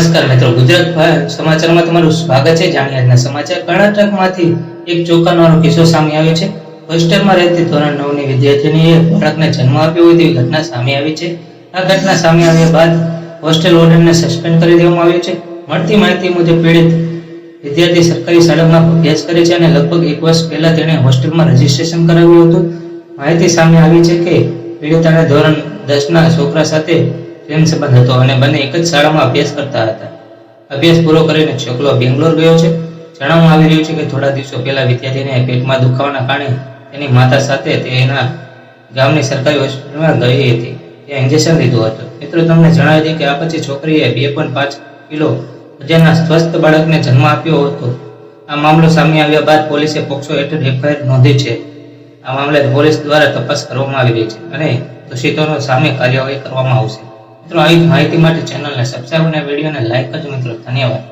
નમસ્કાર મિત્રો. ગુજરાત સમાચારમાં તમારું સ્વાગત છે. જાણીએ આજના સમાચાર. કર્ણાટકમાંથી એક ચોંકાવનારો કિસ્સો સામે આવ્યો છે. હોસ્ટેલમાં રહેતી ધોરણ નવની વિદ્યાર્થીનીએ બાળકને જન્મ આપ્યો હોય તેવી ઘટના સામે આવી છે. આ ઘટના સામે આવ્યા બાદ હોસ્ટેલ ઓર્ડરને સસ્પેન્ડ કરી દેવામાં આવ્યો છે. મળતી માહિતી મુજબ પીડિત વિદ્યાર્થી સરકારી શાળામાં અભ્યાસ કરે છે અને લગભગ એક વર્ષ પહેલા તેણે હોસ્ટેલમાં રજીસ્ટ્રેશન કરાવ્યું હતું. માહિતી સામે આવી છે કે પીડિતાને ધોરણ દસના છોકરા સાથે પ્રેમ સંબંધ હતો. અને બંને એક જ શાળામાં અભ્યાસ કરતા હતા. અભ્યાસ પૂરો કરીને છોકરો બેંગ્લોર ગયો છે. જણાવવામાં આવી રહ્યું છે કે થોડા દિવસો પહેલા વિદ્યાર્થીને પેટમાં દુખાવાના કારણે તેની માતા સાથે તેના ગામની સરકારી હોસ્પિટલમાં ગઈ હતી. ત્યાં ઇન્જેક્શન લીધું હતું. મિત્રો, તમને જણાવી દઈએ કે આ પછી છોકરીએ બે પોઈન્ટ પાંચ કિલો વજનના સ્વસ્થ બાળકને જન્મ આપ્યો હતો. આ મામલો સામે આવ્યા બાદ પોલીસે પોક્સો હેઠળ એફઆઈઆર નોંધી છે. આ મામલે પોલીસ દ્વારા તપાસ કરવામાં આવી રહી છે અને દોષિતોનો સામે કાર્યવાહી કરવામાં આવશે. મિત્રો આવી માહિતી માટે ચેનલને સબસ્ક્રાઈબ અને વિડીયોને લાઇક કરજો મિત્રો. ધન્યવાદ.